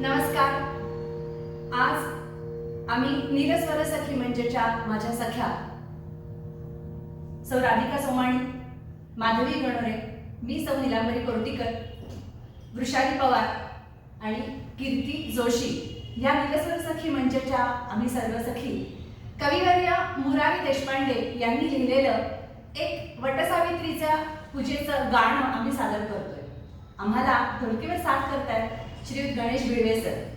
नमस्कार. आज आम्ही नीलस्वर सखी म्हणजेच्या माझ्या सख्या सौ राधिका सोमाणी माधवी गणोरे मी सौ निलांबरी कोर्टीकर वृषाली पवार आणि कीर्ती जोशी या नीलस्वर सखी म्हणजेच्या आम्ही सर्व सखी. कविवर्य मुरारी देशपांडे यांनी लिहिलेलं एक वटसावित्रीचं पूजेचं गाणं आम्ही सादर करतोय. आम्हाला ढोलकीवर साथ करतायत શ્રી ગણેશ ભીડવેસર.